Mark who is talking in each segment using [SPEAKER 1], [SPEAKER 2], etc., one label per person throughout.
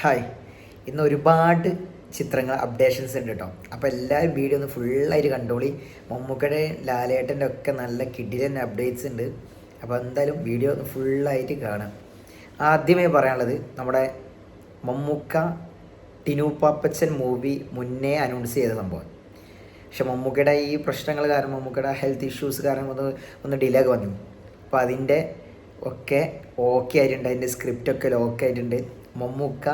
[SPEAKER 1] Hi. ഇന്ന് ഒരുപാട് ചിത്രങ്ങൾ അപ്ഡേഷൻസ് ഉണ്ട് കേട്ടോ അപ്പോൾ എല്ലാവരും വീഡിയോ ഒന്ന് ഫുള്ളായിട്ട് കണ്ടോളി. മമ്മൂക്കയുടെ ലാലേട്ടന്റെ ഒക്കെ നല്ല കിഡിലൻ അപ്ഡേറ്റ്സ് ഉണ്ട്. അപ്പോൾ എന്തായാലും വീഡിയോ ഒന്ന് ഫുള്ളായിട്ട് കാണാം. ആദ്യമേ പറയാനുള്ളത് നമ്മുടെ മമ്മൂക്ക ടിനു പാപ്പച്ചൻ മൂവി മുന്നേ അനൗൺസ് ചെയ്ത സംഭവം. പക്ഷെ മമ്മൂക്കയുടെ ഈ പ്രശ്നങ്ങൾ കാരണം മമ്മൂക്കയുടെ ഹെൽത്ത് ഇഷ്യൂസ് കാരണം ഒന്ന് ഒന്ന് ഡിലേ വന്നു. അപ്പോൾ അതിന്റെ ഒക്കെ ഓക്കെ ആയിട്ടുണ്ട്. അതിന്റെ സ്ക്രിപ്റ്റൊക്കെ ഒക്കെ ലോക്ക് ആയിട്ടുണ്ട്. മമ്മൂക്ക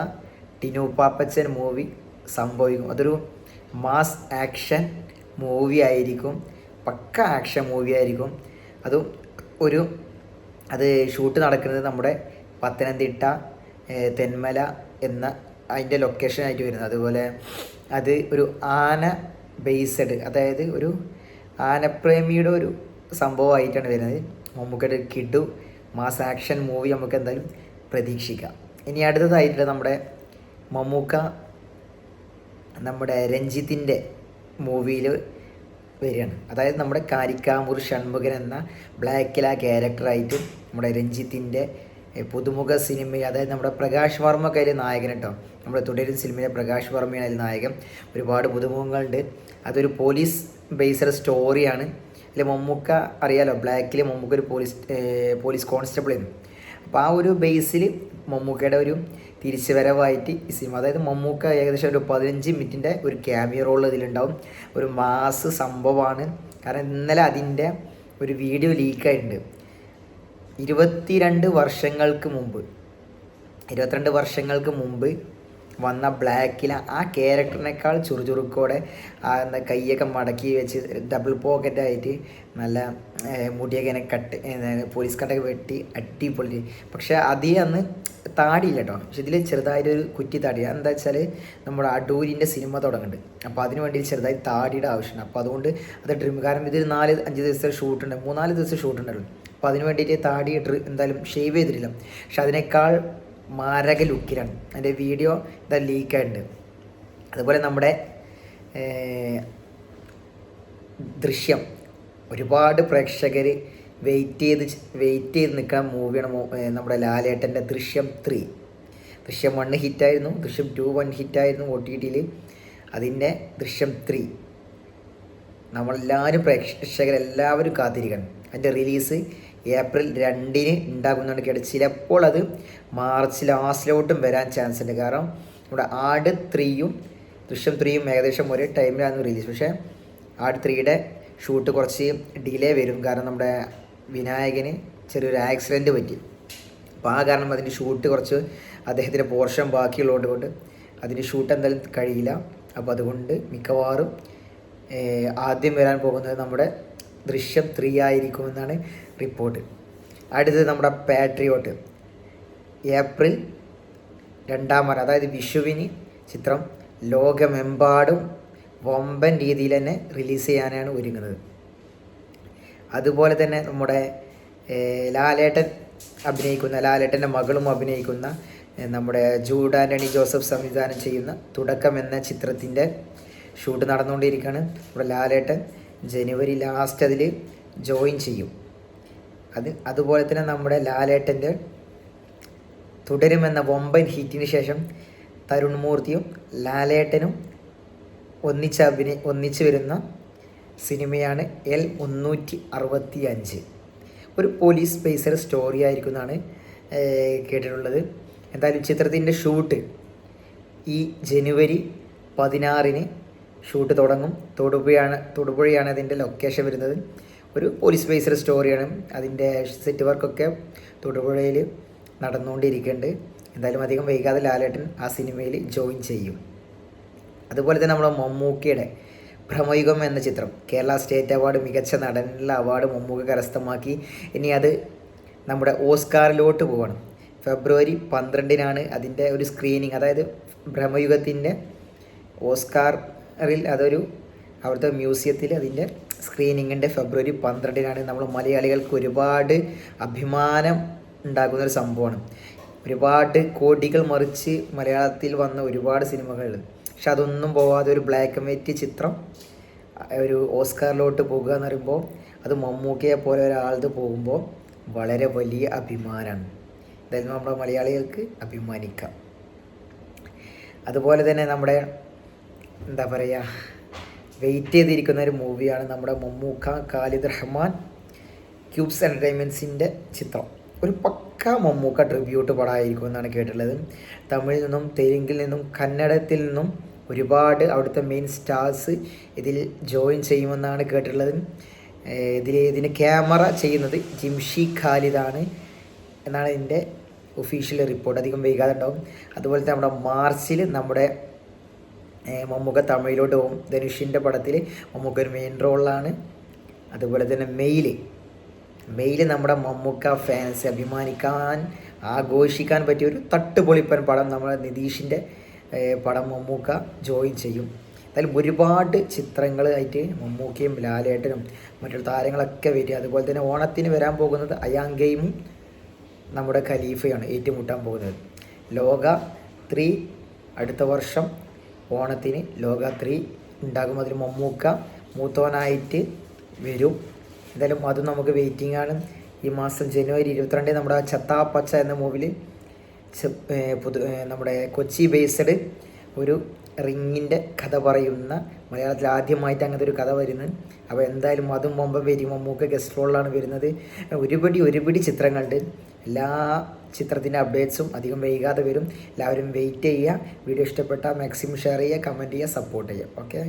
[SPEAKER 1] ടിനു പാപ്പച്ചൻ മൂവി സംഭവിക്കും. അതൊരു മാസ് ആക്ഷൻ മൂവി ആയിരിക്കും. പക്ക ആക്ഷൻ മൂവി ആയിരിക്കും. അതും ഒരു അത് ഷൂട്ട് നടക്കുന്നത് നമ്മുടെ പത്തനംതിട്ട തെന്മല എന്ന അതിന്റെ ലൊക്കേഷനായിട്ട് വരുന്നത്. അതുപോലെ അത് ഒരു ആന ബേസ്ഡ് അതായത് ഒരു ആനപ്രേമിയുടെ ഒരു സംഭവമായിട്ടാണ് വരുന്നത്. ഒരു കിഡു മാസ് ആക്ഷൻ മൂവി നമുക്ക് എന്തായാലും പ്രതീക്ഷിക്കാം. ഇനി അടുത്തതായിട്ട് നമ്മുടെ മമ്മൂക്ക നമ്മുടെ രഞ്ജിത്തിന്റെ മൂവിയിൽ വരികയാണ്. അതായത് നമ്മുടെ കാരിക്കാമൂർ ഷൺമുഖൻ എന്ന ബ്ലാക്കില ക്യാരക്ടറായിട്ടും നമ്മുടെ രഞ്ജിത്തിന്റെ പുതുമുഖ സിനിമ അതായത് നമ്മുടെ പ്രകാശ് വർമ്മ കയ്യിൽ നായകൻ കേട്ടോ. നമ്മുടെ തുടരും സിനിമയിലെ പ്രകാശ് വർമ്മയാണ് അതിൽ നായകൻ. ഒരുപാട് പുതുമുഖങ്ങളുണ്ട്. അതൊരു പോലീസ് ബേസ്ഡ് സ്റ്റോറിയാണ് അതിൽ മമ്മൂക്ക അറിയാലോ ബ്ലാക്കിലെ മമ്മൂക്ക ഒരു പോലീസ് പോലീസ് കോൺസ്റ്റബിൾ ആയിരുന്നു. അപ്പോൾ ആ ഒരു ബേസിൽ മമ്മൂക്കയുടെ ഒരു തിരിച്ചുവരവായിട്ട് ഈ സിനിമ അതായത് മമ്മൂക്ക ഏകദേശം ഒരു പതിനഞ്ച് മിനിറ്റിന്റെ ഒരു ക്യാമിയ റോൾ ഇതിലുണ്ടാവും. ഒരു മാസ് സംഭവമാണ്. കാരണം ഇന്നലെ അതിന്റെ ഒരു വീഡിയോ ലീക്കായിട്ടുണ്ട് ഇരുപത്തിരണ്ട് വർഷങ്ങൾക്ക് മുമ്പ് ഇരുപത്തിരണ്ട് വർഷങ്ങൾക്ക് മുമ്പ് വന്ന ബ്ലാക്കിൽ ആ ക്യാരക്ടറിനേക്കാൾ ചുറുചുറുക്കോടെ ആ എന്താ കൈയൊക്കെ മടക്കി വെച്ച് ഡബിൾ പോക്കറ്റ് ആയിട്ട് നല്ല മുടിയൊക്കെ കട്ട് പോലീസ് കട്ടൊക്കെ വെട്ടി അടിപൊളി. പക്ഷേ അതേ അന്ന് താടിയില്ല കേട്ടോ. പക്ഷെ ഇതിൽ ചെറുതായിട്ടൊരു കുറ്റി താടി. എന്താ വെച്ചാൽ നമ്മുടെ അടൂരിന്റെ സിനിമ തുടങ്ങുന്നുണ്ട്. അപ്പോൾ അതിന് വേണ്ടി ചെറുതായി താടിയുടെ ആവശ്യമുണ്ട് അപ്പോൾ അതുകൊണ്ട് അത് ഡ്രിം കാരണം ഇതിൽ നാല് അഞ്ച് ദിവസത്തെ ഷൂട്ടുണ്ട് മൂന്നാൽ ദിവസം ഷൂട്ട് ഉണ്ടായിരുന്നു അപ്പോൾ അതിന് വേണ്ടിയിട്ട് താടി ഡ്രി എന്തായാലും ഷേവ് ചെയ്തിട്ടില്ല. പക്ഷെ അതിനേക്കാൾ മാരക ലുക്കിലാണ് അതിന്റെ വീഡിയോ ഇതാ ലീക്കായിട്ടുണ്ട് അതുപോലെ നമ്മുടെ ദൃശ്യം. ഒരുപാട് പ്രേക്ഷകർ വെയിറ്റ് ചെയ്ത് വെയിറ്റ് ചെയ്ത് നിൽക്കുന്ന മൂവിയാണ് നമ്മുടെ ലാലേട്ടന്റെ ദൃശ്യം ത്രീ ദൃശ്യം വൺ ഹിറ്റായിരുന്നു ദൃശ്യം ടു വൺ ഹിറ്റായിരുന്നു ഒ ടി ടിയിൽ അതിന്റെ ദൃശ്യം ത്രീ നമ്മളെല്ലാവരും പ്രേക്ഷകരെല്ലാവരും കാത്തിരിക്കണം. അതിന്റെ റിലീസ് ഏപ്രിൽ രണ്ടിന് ഉണ്ടാകുന്നതാണ് കേട്ട് ചിലപ്പോൾ അത് മാർച്ച് ലാസ്റ്റിലോട്ടും വരാൻ ചാൻസ് ഉണ്ട്. കാരണം നമ്മുടെ ആട് ത്രീയും ദൃശ്യം ത്രീയും ഏകദേശം ഒരേ ടൈമിലാണ് റിലീസ് പക്ഷേ ആട് ത്രീയുടെ ഷൂട്ട് കുറച്ച് ഡിലേ വരും. കാരണം നമ്മുടെ വിനായകന് ചെറിയൊരു ആക്സിഡന്റ് പറ്റി. അപ്പോൾ ആ കാരണം അതിന്റെ ഷൂട്ട് കുറച്ച് അദ്ദേഹത്തിന്റെ പോർഷൻ ബാക്കിയുള്ളതുകൊണ്ട് കൊണ്ട് അതിന്റെ ഷൂട്ട് എന്തായാലും കഴിയില്ല. അപ്പോൾ അതുകൊണ്ട് മിക്കവാറും ആദ്യം വരാൻ പോകുന്നത് നമ്മുടെ ദൃശ്യം ത്രീ ആയിരിക്കുമെന്നാണ് റിപ്പോർട്ട് അടുത്തത് നമ്മുടെ പാട്രിയോട്ട് ഏപ്രിൽ രണ്ടാം വാരം. അതായത് വിഷുവിന് ചിത്രം ലോകമെമ്പാടും വമ്പൻ രീതിയിൽ തന്നെ റിലീസ് ചെയ്യാനാണ് ഒരുങ്ങുന്നത്. അതുപോലെ തന്നെ നമ്മുടെ ലാലേട്ടൻ അഭിനയിക്കുന്ന ലാലേട്ടന്റെ മകളും അഭിനയിക്കുന്ന നമ്മുടെ ജൂഡ് ആന്റണി ജോസഫ് സംവിധാനം ചെയ്യുന്ന തുടക്കം എന്ന ചിത്രത്തിന്റെ ഷൂട്ട് നടന്നുകൊണ്ടിരിക്കുകയാണ്. നമ്മുടെ ലാലേട്ടൻ ജനുവരി ലാസ്റ്റ് അതിൽ ജോയിൻ ചെയ്യും. അത് അതുപോലെ തന്നെ നമ്മുടെ ലാലേട്ടന്റെ തുടരുമെന്ന വമ്പൻ ഹിറ്റിന് ശേഷം തരുൺ മൂർത്തിയും ലാലേട്ടനും ഒന്നിച്ച് അഭിനയി ഒന്നിച്ച് വരുന്ന സിനിമയാണ് എൽ മുന്നൂറ്റി അറുപത്തി അഞ്ച് ഒരു പോലീസ് പേസർ സ്റ്റോറി ആയിരിക്കും എന്നാണ് കേട്ടിട്ടുള്ളത്. എന്തായാലും ചിത്രത്തിന്റെ ഷൂട്ട് ഈ ജനുവരി പതിനാറിന് ഷൂട്ട് തുടങ്ങും. തൊടുപുഴയാണ് തൊടുപുഴയാണ് അതിന്റെ ലൊക്കേഷൻ വരുന്നത്. ഒരു പോലീസ് പേസർ സ്റ്റോറിയാണ് അതിന്റെ സെറ്റ് വർക്കൊക്കെ തൊടുപുഴയിൽ നടന്നുകൊണ്ടിരിക്കുന്നുണ്ട്. എന്തായാലും അധികം വൈകാതെ ലാലേട്ടൻ ആ സിനിമയിൽ ജോയിൻ ചെയ്യും. അതുപോലെ തന്നെ നമ്മുടെ മമ്മൂക്കയുടെ ഭ്രമയുഗം എന്ന ചിത്രം. കേരള സ്റ്റേറ്റ് അവാർഡ് മികച്ച നടനുള്ള അവാർഡ് മമ്മൂക്ക കരസ്ഥമാക്കി. ഇനി അത് നമ്മുടെ ഓസ്കാറിലോട്ട് പോകണം ഫെബ്രുവരി പന്ത്രണ്ടിനാണ് അതിന്റെ ഒരു സ്ക്രീനിങ് അതായത് ഭ്രമയുഗത്തിന്റെ ഓസ്കാറിൽ അതൊരു അവിടുത്തെ മ്യൂസിയത്തിൽ അതിന്റെ സ്ക്രീനിങ്ങിന്റെ ഫെബ്രുവരി പന്ത്രണ്ടിനാണ് നമ്മൾ മലയാളികൾക്ക് ഒരുപാട് അഭിമാനം ഉണ്ടാക്കുന്ന ഒരു സംഭവമാണ്. ഒരുപാട് കോടികൾ മറിച്ച് മലയാളത്തിൽ വന്ന ഒരുപാട് സിനിമകളുണ്ട് പക്ഷെ അതൊന്നും പോവാതെ ഒരു ബ്ലാക്ക് ആൻഡ് വൈറ്റ് ചിത്രം ഒരു ഓസ്കാറിലോട്ട് പോകുക എന്ന് പറയുമ്പോൾ അത് മമ്മൂക്കയെ പോലെ ഒരാളത് പോകുമ്പോൾ വളരെ വലിയ അഭിമാനമാണ്. എന്തായാലും നമ്മുടെ മലയാളികൾക്ക് അഭിമാനിക്കാം. അതുപോലെ തന്നെ നമ്മുടെ എന്താ പറയുക വെയിറ്റ് ചെയ്തിരിക്കുന്ന ഒരു മൂവിയാണ് നമ്മുടെ മമ്മൂക്ക ഖാലിദ് റഹ്മാൻ ക്യൂബ്സ് എന്റർടൈൻമെന്റ്സിന്റെ ചിത്രം. ഒരു പക്ക മമ്മൂക്ക ട്രിബ്യൂട്ട് പടമായിരിക്കും എന്നാണ് കേട്ടിട്ടുള്ളത്. തമിഴിൽ നിന്നും തെലുങ്കിൽ നിന്നും കന്നഡത്തിൽ നിന്നും ഒരുപാട് അവിടുത്തെ മെയിൻ സ്റ്റാർസ് ഇതിൽ ജോയിൻ ചെയ്യുമെന്നാണ് കേട്ടിട്ടുള്ളത്. ഇതിൽ ഇതിന് ക്യാമറ ചെയ്യുന്നത് ജിംഷി ഖാലിദാണ് എന്നാണ് ഇതിന്റെ ഒഫീഷ്യൽ റിപ്പോർട്ട് അധികം വൈകാതെ ഉണ്ടാവും അതുപോലെ തന്നെ നമ്മുടെ മാർച്ചിൽ നമ്മുടെ മമ്മൂക്ക തമിഴിലോട്ട് പോകും. ധനുഷിന്റെ പടത്തിൽ മമ്മൂക്ക ഒരു മെയിൻ റോളാണ് അതുപോലെ തന്നെ മെയിൽ മെയിൽ നമ്മുടെ മമ്മൂക്ക ഫാൻസ് അഭിമാനിക്കാൻ ആഘോഷിക്കാൻ പറ്റിയ ഒരു തട്ടുപൊളിപ്പൻ പടം നമ്മുടെ നിതീഷിന്റെ പടം മമ്മൂക്ക ജോയിൻ ചെയ്യും. എന്തായാലും ഒരുപാട് ചിത്രങ്ങളായിട്ട് മമ്മൂക്കയും ലാലേട്ടനും മറ്റുള്ള താരങ്ങളൊക്കെ വരിക. അതുപോലെ തന്നെ ഓണത്തിന് വരാൻ പോകുന്നത് അയാങ്കയും നമ്മുടെ ഖലീഫയാണ് ഏറ്റുമുട്ടാൻ പോകുന്നത്. ലോക ത്രീ അടുത്ത വർഷം ഓണത്തിന് ലോക ത്രീ ഉണ്ടാകും. അതിൽ മമ്മൂക്ക മൂത്തോനായിട്ട് വരും. എന്തായാലും അതും നമുക്ക് വെയിറ്റിംഗ് ആണ്. ഈ മാസം ജനുവരി ഇരുപത്തിരണ്ടിന് നമ്മുടെ ചത്താ പച്ച എന്ന മൂവിൽ പുതു നമ്മുടെ കൊച്ചി ബേസ്ഡ് ഒരു റിങ്ങിന്റെ കഥ പറയുന്ന മലയാളത്തിൽ ആദ്യമായിട്ട് അങ്ങനത്തെ ഒരു കഥ വരുന്നത്. അപ്പോൾ എന്തായാലും അതും മുമ്പ് വരും. മമ്മൂക്ക ഗസ്റ്റ് റോളിലാണ് വരുന്നത്. ഒരുപടി ഒരുപടി ചിത്രങ്ങളുണ്ട്. എല്ലാ ചിത്രത്തിന്റെ അപ്ഡേറ്റ്സും അധികം വൈകാതെ വരും. എല്ലാവരും വെയിറ്റ് ചെയ്യുക. വീഡിയോ ഇഷ്ടപ്പെട്ടാൽ മാക്സിമം ഷെയർ ചെയ്യുക കമന്റ് ചെയ്യുക സപ്പോർട്ട് ചെയ്യുക. ഓക്കെ